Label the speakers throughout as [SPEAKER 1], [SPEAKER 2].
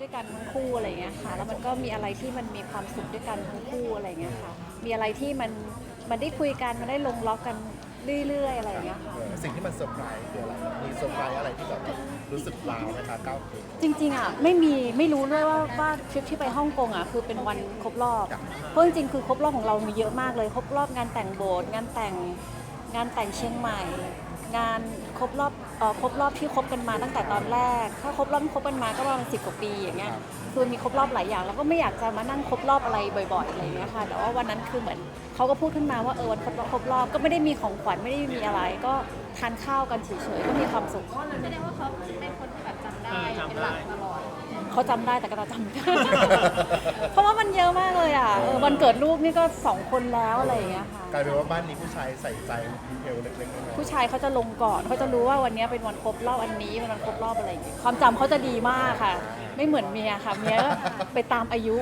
[SPEAKER 1] ด้วยกันทั้งคู่อะไรอย่างเงี้ยค่ะ แล้วมันก็มีอะไรที่มันมีความสุขด้วยกันทั้งคู่อะไรอย่างเงี้ยค่ะ มีอะไรที่มันมันได้คุยกันมันได้ลงล็อกกันเรื่อยๆอะไรอย่างเงี้ยค่ะ
[SPEAKER 2] เออสิ่งที่มันเซอร์ไพรส์คืออะไร มีเซอร์ไพรส์อะไรที่แบบรู้สึกว้าวไหมคะก้าวปี
[SPEAKER 1] จริงๆอะไม่มีไม่รู้ด้วยว่าว่าทริปที่ไปฮ่องกงอะคือเป็นวันครบรอบ เพราะจริงๆคือครบรอบของเรามีเยอะมากเลย ครบรอบงานแต่งโบสถ์งานแต่งงานแต่งเชียงใหม่ งานครบรอบเอ่อครบรอบที่คบกันมาตั้งแต่ตอนแรก ถ้าครบรอบที่คบกันมาก็ประมาณสิบกว่าปีอย่างเงี้ย คือมีครบรอบหลายอย่างแล้วก็ไม่อยากจะมานั่งครบรอบอะไรบ่อยๆอะไรอย่างเงี้ยค่ะ แต่ว่าวันนั้นคือเหมือนเขาก็พูดขึ้นมาว่าเออวันครบรอบครบรอบก็ไม่ได้มีของขวัญไม่ได้มีอะไร ก็ทานข้าวกันเฉยๆก็มีความสุข
[SPEAKER 3] แสดงว่าเขาเป็นคนที่แบบจำได้เป็นหลักตลอด
[SPEAKER 1] เขาจำได้แต่ก็จำไม่ได้ เพราะว่ามันเยอะมากเลยอะเออวันเกิดลูกนี่ก็สองคนแล้วอะไรอย่างเงี้ยค่ะ
[SPEAKER 2] กลายเป็นว่าบ้านนี้ผู้ชายใส่ใจดีเทลเล็กๆน้อยๆ
[SPEAKER 1] ผู้ชายเขาจะลงก่อนเขาจะรู้ว่าวันนี้เป็นวันครบรอบอันนี้เป็นวันครบรอบอะไรอย่างเงี้ยความจำเขาจะดีมากค่ะ ไม่เหมือนเมียค่ะเมียก็ไปตามอายุ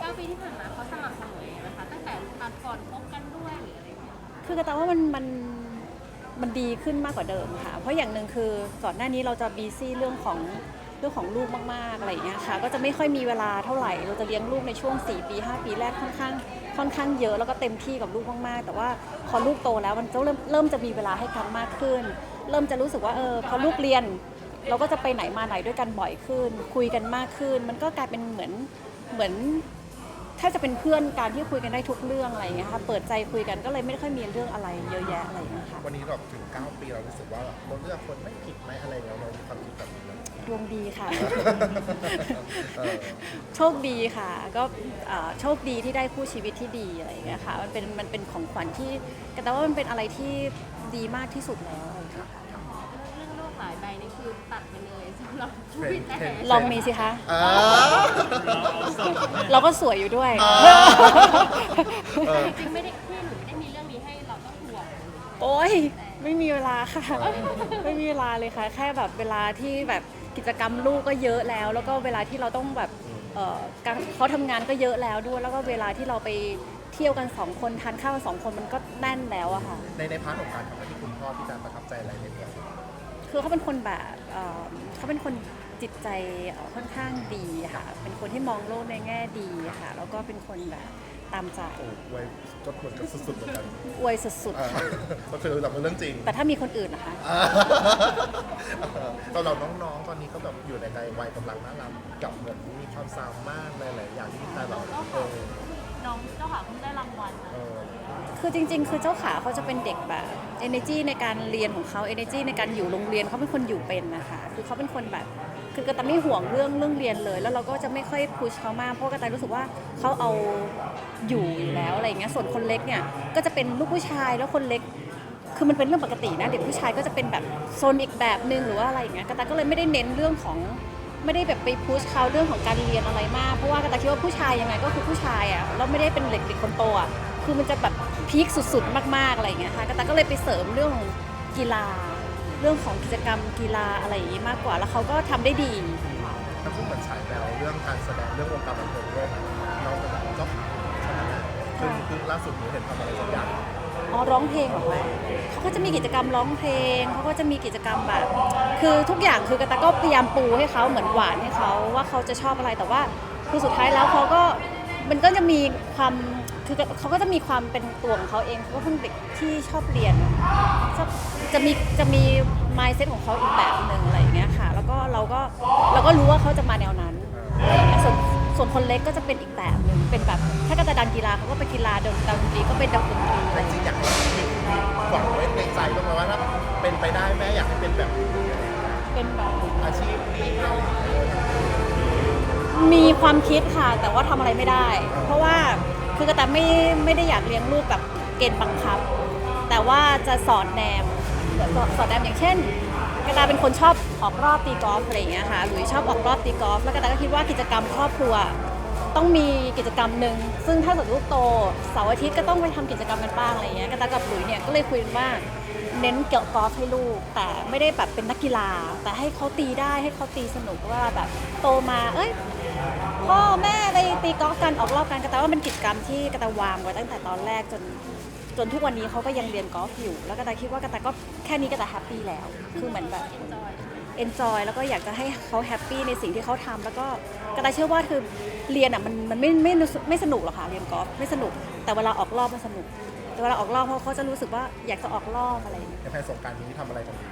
[SPEAKER 3] เก้าปีที่ผ่านมาเขาสม่ำเสมอนะคะ ตั้งแต่ตอนก่อนคบกันด้วยหรืออะไรอย่างเงี้ย
[SPEAKER 1] คือกระตาว่ามันมันมันดีขึ้นมากกว่าเดิมค่ะ เพราะอย่างหนึ่งคือก่อนหน้านี้เราจะบีซี่เรื่องของ เรื่องของลูกมากๆอะไรอย่างเงี้ยค่ะ ก็จะไม่ค่อยมีเวลาเท่าไหร่เราจะเลี้ยงลูกในช่วง 4 ปี 5 ปีแรกค่อนข้างค่อนข้างเยอะแล้วก็เต็มที่กับลูกมากๆ แต่ว่าพอลูกโตแล้วมันจะเริ่มเริ่มจะมีเวลาให้กันมากขึ้น เริ่มจะรู้สึกว่าเออพอลูกเรียน เราก็จะไปไหนมาไหนด้วยกันบ่อยขึ้น คุยกันมากขึ้น มันก็กลายเป็นเหมือนเหมือน ถ้าจะเป็นเพื่อนการที่คุยกันได้ทุกเรื่องอะไรอย่างเงี้ยค่ะเปิดใจคุยกันก็เลยไม่ได้ค่อยมีเรื่องอะไรเยอะแยะอะไรอย่างเงี้ยค่ะ
[SPEAKER 2] วันนี้เราถึง 9 ปีเรารู้สึกว่าเราเลือกคนไม่ผิดไหมอะไรแล้วเรามีความคิดแบบนี้ไหม
[SPEAKER 1] ดวงดีค่ะ
[SPEAKER 2] เออ
[SPEAKER 1] โชคดีค่ะ ก็เอ่อโชคดีที่ได้คู่ชีวิตที่ดีอะไรอย่างเงี้ยค่ะ มันเป็นมันเป็นของขวัญที่แต่ว่ามันเป็นอะไรที่ดีมากที่สุดแล้วาย
[SPEAKER 3] ใบนี่คือตัดไปเลยสำหรับชีวิตแท้
[SPEAKER 1] ลองมีสิคะ
[SPEAKER 2] อ่า
[SPEAKER 1] เราก็สวยอยู่ด้วย
[SPEAKER 2] เออ
[SPEAKER 3] จริงๆไม่ได้ที่หนูไม่ได้มีเรื่องนี้ให้เราต้องห่วง
[SPEAKER 1] โอ้ยไม่มีเวลาค่ะ ไม่มีเวลาเลยค่ะ แค่แบบเวลาที่แบบกิจกรรมลูกก็เยอะแล้ว แล้วก็เวลาที่เราต้องแบบเอ่อการเขาทำงานก็เยอะแล้วด้วย แล้วก็เวลาที่เราไปเที่ยวกันสองคนทานข้าวกันสองคนมันก็แน่นแล้วอะค่ะ
[SPEAKER 2] ในในพาร์ทของการทำหน้าที่คุณพ่อที่การประทับใจอะไรในตัว
[SPEAKER 1] คือเขาเป็นคนแบบเอ่อเขาเป็นคนจิตใจเอ่อค่อนข้างดีค่ะ เป็นคนที่มองโลกในแง่ดีค่ะ แล้วก็เป็นคนแบบตามใจ
[SPEAKER 2] โอ้ไว้ก็เหมือนกับสุดๆเหมือนกัน
[SPEAKER 1] อวยสุด
[SPEAKER 2] อ่า
[SPEAKER 1] ๆค่ะ
[SPEAKER 2] ก็คือแบบเป็นเรื่องจริง
[SPEAKER 1] แต่ถ้ามีคนอื่นนะคะ
[SPEAKER 2] อ่าเราเราน้องๆ ตอนนี้ก็แบบอยู่ในใจวัยกำลังน่ารักกับเหมือนมีความสามารถหลายๆอย่างที่แต่เราเออ
[SPEAKER 3] น้องเจ้าขาเพิ่งได้รางวัลนะ
[SPEAKER 2] เออ
[SPEAKER 1] คือจริง ๆ คือเจ้าขาเขาจะเป็นเด็กแบบ energy ในการเรียนของเขา energy ในการอยู่โรงเรียนเขาเป็นคนอยู่เป็นนะคะคือเขาเป็นคนแบบคือกระตาไม่ห่วงเรื่องเรื่องเรียนเลย แล้วเราก็จะไม่ค่อยพุชเขามากเพราะกระตายรู้สึกว่าเขาเอาอยู่อยู่แล้วอะไรอย่างเงี้ยส่วนคนเล็กเนี่ยก็จะเป็นลูกผู้ชายแล้วคนเล็ก คือมันเป็นเรื่องปกตินะเด็กผู้ชายก็จะเป็นแบบโซนอีกแบบหนึ่งหรือว่าอะไรอย่างเงี้ยกระตาก็เลยไม่ได้เน้นเรื่องของไม่ได้แบบไปพุชเขาเรื่องของการเรียนอะไรมากเพราะว่ากระตายคิดว่าผู้ชายยังไงก็คือผู้ชายอะเราไม่ได้เป็นเด็กเด็กคนโตอะ คือมันจะแบบพีคสุดๆ มากๆอะไรอย่างเงี้ยค่ะกระตาก็เลยไปเสริมเรื่องของกีฬา เรื่องของกิจกรรมกีฬาอะไรอย่างงี้มากกว่า แล้วเขาก็ทำได้ดี
[SPEAKER 2] ทั้งคู่เหมือนฉายแววเรื่องการแสดงเรื่องวงการบันเทิงด้วยนะเราจะแบบเจ้าขาใช่ไหมคือคือล่าสุดหนูเห็นทำอะไรสักอย่าง
[SPEAKER 1] อ๋อร้องเพลงเหรอคะเขาก็จะมีกิจกรรมร้องเพลง เขาก็จะมีกิจกรรมแบบ คือทุกอย่างคือกระตาก็พยายามปูให้เขาเหมือนหวานให้เขาว่าเขาจะชอบอะไรแต่ว่าคือสุดท้ายแล้วเขาก็ มันก็จะมีความคือเขาก็จะมีความเป็นตัวของเขาเองเขาก็เพิ่งเด็กที่ชอบเรียนชอบจะมีจะมี mindset ของเขาอีกแบบหนึ่งอะไรอย่างเงี้ยค่ะ แล้วก็เราก็เราก็รู้ว่าเขาจะมาแนวนั้นอะไรอย่างเงี้ยส่วนส่วนคนเล็กก็จะเป็นอีกแบบหนึ่งเป็นแบบถ้ากระตาดันกีฬาเขาก็เป็นกีฬาเดินดนตรีก็เป็นดนตรีอะไร
[SPEAKER 2] จ
[SPEAKER 1] อย่างเงี้ย
[SPEAKER 2] ริงๆอยากให้มีมีหวังไว้ในใจบ้างไหมว่าถ้าเป็นไปได้แม่อยากให้เป็นแบบ
[SPEAKER 1] เป็นแบบ
[SPEAKER 2] อาชีพนี้เรา
[SPEAKER 1] มีความคิดค่ะ แต่ว่าทำอะไรไม่ได้ เพราะว่าคือกระแตไม่ไม่ได้อยากเลี้ยงลูกแบบเกณฑ์บังคับ แต่ว่าจะสอนแนมสอนสอนแนมอย่างเช่นกระแตเป็นคนชอบออกรอบตีกอล์ฟอะไรอย่างเงี้ยค่ะหรือชอบออกรอบตีกอล์ฟแล้วกระแตก็คิดว่ากิจกรรมครอบครัว ต้องมีกิจกรรมหนึ่งซึ่งถ้าเกิดลูกโตเสาร์อาทิตย์ก็ต้องไปทำกิจกรรมกันบ้างอะไรอย่างเงี้ยกระแตกับหลุยเนี่ยก็เลยคุยกันว่าเน้นเกี่ยวกับกอล์ฟให้ลูก แต่ไม่ได้แบบเป็นนักกีฬา แต่ให้เขาตีได้ให้เขาตีสนุกว่าแบบโตมาเอ้ย พ่อแม่ไปตีกอล์ฟกันออกรอบกันกระแตว่าเป็นกิจกรรมที่กระแตวางไว้ตั้งแต่ตอนแรกจนจนทุกวันนี้เขาก็ยังเรียนกอล์ฟอยู่ แล้วกระแตคิดว่ากระแตก็แค่นี้กระแตแฮปปี้แล้ว คือเหมือนแบบ
[SPEAKER 3] เอนจอย
[SPEAKER 1] ใ enjoy แล้วก็อยากจะให้เขาแฮปปี้ในสิ่งที่เขาทำแล้วก็กระต่ายเชื่อว่าคือเรียนอะมันมันไม่ไม่ไม่สนุกหรอกค่ะเรียนกอล์ฟไม่สนุก แต่เวลาออกรอบมันสนุก แต่เวลาออกรอบเพราะเขาจะรู้สึกว่าอยากจะออกรอบอะไรอย่างเงี้ย
[SPEAKER 2] ในแพนสงกรารนี้ทำอะไรกันดี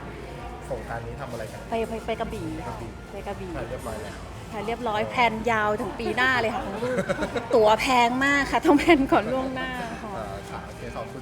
[SPEAKER 2] สงกรารนี้ทำอะไรกัน
[SPEAKER 1] ไปไปไปกระบี่
[SPEAKER 2] กระบี่
[SPEAKER 1] ไปกระบี่
[SPEAKER 2] ถ่ายเรียบร้อยแล้ว
[SPEAKER 1] ค่ะเรียบร้อยแพลนยาวถึงปีหน้าเลยค่ะของลูกตั๋วแพงมากค่ะ ต้องแพลนก่อนล่วงหน้าค่ะ
[SPEAKER 2] อ่อค่ะโอเคขอบคุณ